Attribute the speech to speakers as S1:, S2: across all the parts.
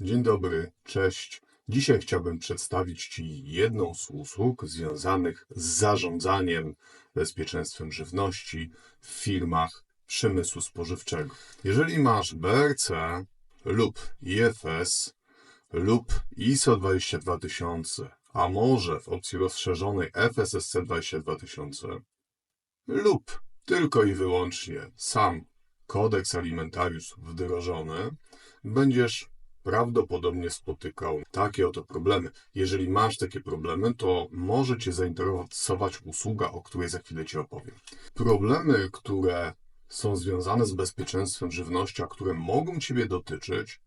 S1: Dzień dobry, cześć. Dzisiaj chciałbym przedstawić Ci jedną z usług związanych z zarządzaniem bezpieczeństwem żywności w firmach przemysłu spożywczego. Jeżeli masz BRC lub IFS lub ISO 22000, a może w opcji rozszerzonej FSSC 22000 lub tylko i wyłącznie sam kodeks alimentariusz wdrożony, będziesz prawdopodobnie spotykał takie oto problemy. Jeżeli masz takie problemy, to może Cię zainteresować usługa, o której za chwilę Ci opowiem. Problemy, które są związane z bezpieczeństwem żywności, a które mogą Ciebie dotyczyć,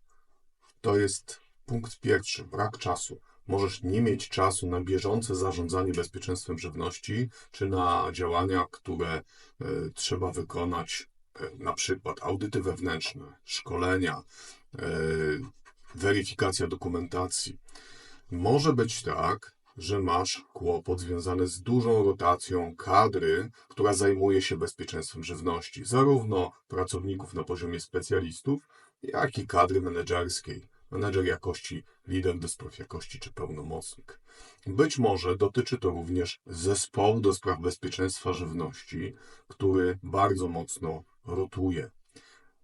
S1: to jest punkt pierwszy brak czasu. Możesz nie mieć czasu na bieżące zarządzanie bezpieczeństwem żywności, czy na działania, które e, trzeba wykonać, e, na przykład audyty wewnętrzne, szkolenia, e, weryfikacja dokumentacji. Może być tak, że masz kłopot związany z dużą rotacją kadry, która zajmuje się bezpieczeństwem żywności, zarówno pracowników na poziomie specjalistów, jak i kadry menedżerskiej, menedżer jakości, lider do spraw jakości czy pełnomocnik. Być może dotyczy to również zespołu do spraw bezpieczeństwa żywności, który bardzo mocno rotuje.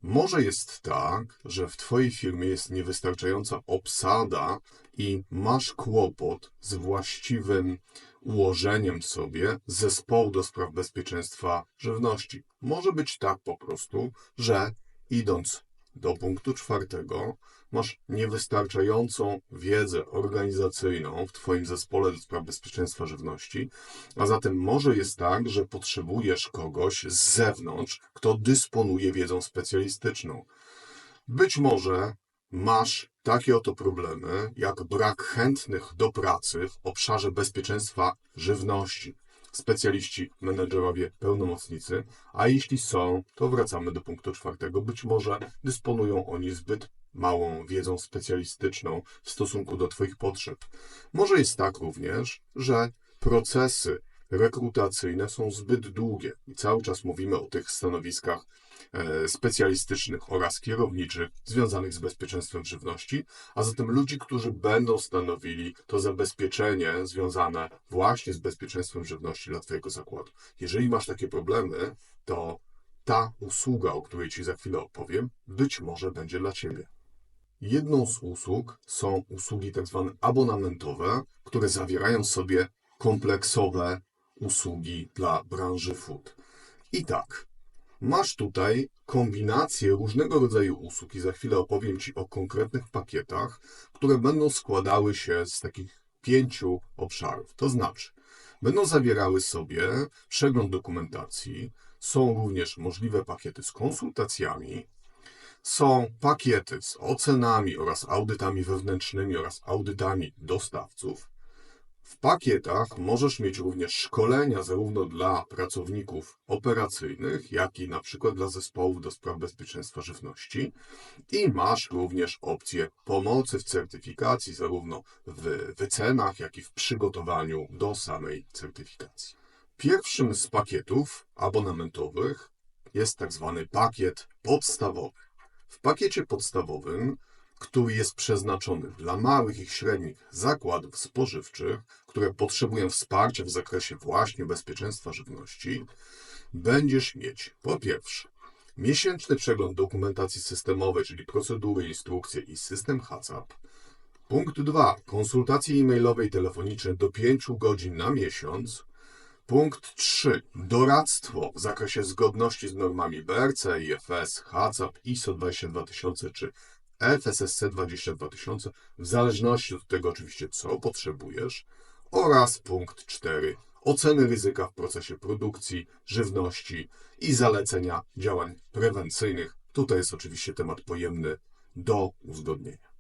S1: Może jest tak, że w Twojej firmie jest niewystarczająca obsada i masz kłopot z właściwym ułożeniem sobie zespołu do spraw bezpieczeństwa żywności. Może być tak po prostu, że idąc do punktu czwartego, masz niewystarczającą wiedzę organizacyjną w Twoim zespole do spraw bezpieczeństwa żywności, a zatem może jest tak, że potrzebujesz kogoś z zewnątrz, kto dysponuje wiedzą specjalistyczną. Być może masz takie oto problemy, jak brak chętnych do pracy w obszarze bezpieczeństwa żywności. Specjaliści, menedżerowie, pełnomocnicy, a jeśli są, to wracamy do punktu czwartego. Być może dysponują oni zbyt małą wiedzą specjalistyczną w stosunku do Twoich potrzeb. Może jest tak również, że procesy rekrutacyjne są zbyt długie i cały czas mówimy o tych stanowiskach specjalistycznych oraz kierowniczych związanych z bezpieczeństwem żywności, a zatem ludzi, którzy będą stanowili to zabezpieczenie związane właśnie z bezpieczeństwem żywności dla Twojego zakładu. Jeżeli masz takie problemy, to ta usługa, o której Ci za chwilę opowiem, być może będzie dla Ciebie. Jedną z usług są usługi tak zwane abonamentowe, które zawierają w sobie kompleksowe usługi dla branży food. I tak, masz tutaj kombinację różnego rodzaju usług i za chwilę opowiem Ci o konkretnych pakietach, które będą składały się z takich pięciu obszarów. To znaczy, będą zawierały sobie przegląd dokumentacji, są również możliwe pakiety z konsultacjami, są pakiety z ocenami oraz audytami wewnętrznymi oraz audytami dostawców. W pakietach możesz mieć również szkolenia zarówno dla pracowników operacyjnych, jak i na przykład dla zespołów do spraw bezpieczeństwa żywności. I masz również opcję pomocy w certyfikacji, zarówno w wycenach, jak i w przygotowaniu do samej certyfikacji. Pierwszym z pakietów abonamentowych jest tak zwany pakiet podstawowy. W pakiecie podstawowym, który jest przeznaczony dla małych i średnich zakładów spożywczych, które potrzebują wsparcia w zakresie właśnie bezpieczeństwa żywności, będziesz mieć po pierwsze miesięczny przegląd dokumentacji systemowej, czyli procedury, instrukcje i system HACCP. Punkt 2. Konsultacje e-mailowe i telefoniczne do 5 godzin na miesiąc. Punkt 3. Doradztwo w zakresie zgodności z normami BRC, IFS, HACCP, ISO 22000 czy FSSC 22000, w zależności od tego oczywiście, co potrzebujesz. Oraz punkt 4. Oceny ryzyka w procesie produkcji, żywności i zalecenia działań prewencyjnych. Tutaj jest oczywiście temat pojemny do uzgodnienia.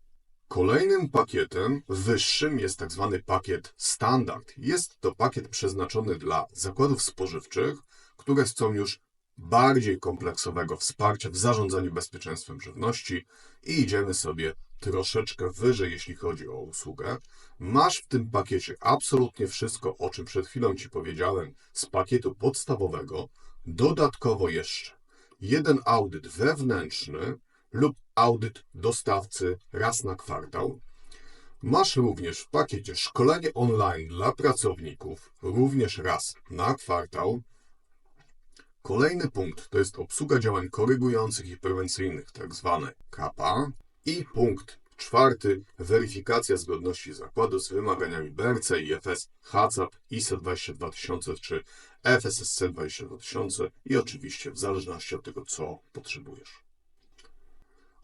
S1: Kolejnym pakietem wyższym jest tak zwany pakiet standard. Jest to pakiet przeznaczony dla zakładów spożywczych, które chcą już bardziej kompleksowego wsparcia w zarządzaniu bezpieczeństwem żywności i idziemy sobie troszeczkę wyżej, jeśli chodzi o usługę. Masz w tym pakiecie absolutnie wszystko, o czym przed chwilą Ci powiedziałem, z pakietu podstawowego. Dodatkowo jeszcze jeden audyt wewnętrzny lub audyt dostawcy raz na kwartał. Masz również w pakiecie szkolenie online dla pracowników, również raz na kwartał. Kolejny punkt to jest obsługa działań korygujących i prewencyjnych, tak zwane KAPA. I punkt czwarty, weryfikacja zgodności zakładu z wymaganiami BRC, IFS, HACCP, ISO 22000 czy FSSC 22000 i oczywiście w zależności od tego, co potrzebujesz.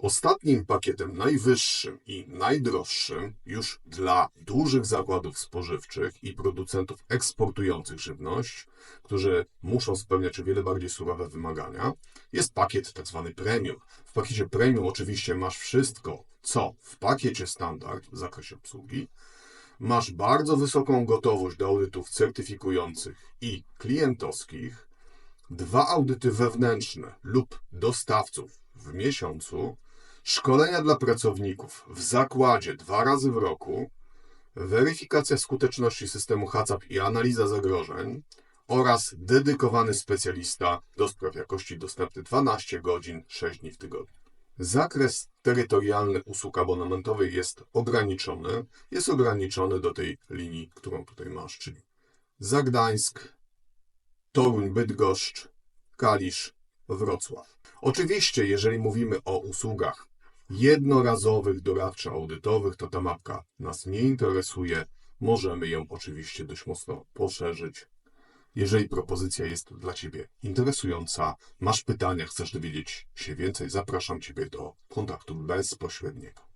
S1: Ostatnim pakietem najwyższym i najdroższym już dla dużych zakładów spożywczych i producentów eksportujących żywność, którzy muszą spełniać wiele bardziej surowe wymagania, jest pakiet tzw. premium. W pakiecie premium oczywiście masz wszystko, co w pakiecie standard w zakresie obsługi. Masz bardzo wysoką gotowość do audytów certyfikujących i klientowskich, dwa audyty wewnętrzne lub dostawców w miesiącu, szkolenia dla pracowników w zakładzie dwa razy w roku, weryfikacja skuteczności systemu HACCP i analiza zagrożeń oraz dedykowany specjalista do spraw jakości dostępny 12 godzin 6 dni w tygodniu. Zakres terytorialny usług abonamentowych jest ograniczony. Jest ograniczony do tej linii, którą tutaj masz, czyli Zagdańsk, Toruń, Bydgoszcz, Kalisz, Wrocław. Oczywiście, jeżeli mówimy o usługach jednorazowych, doradczo-audytowych, to ta mapka nas nie interesuje. Możemy ją oczywiście dość mocno poszerzyć. Jeżeli propozycja jest dla Ciebie interesująca, masz pytania, chcesz dowiedzieć się więcej, zapraszam Ciebie do kontaktu bezpośredniego.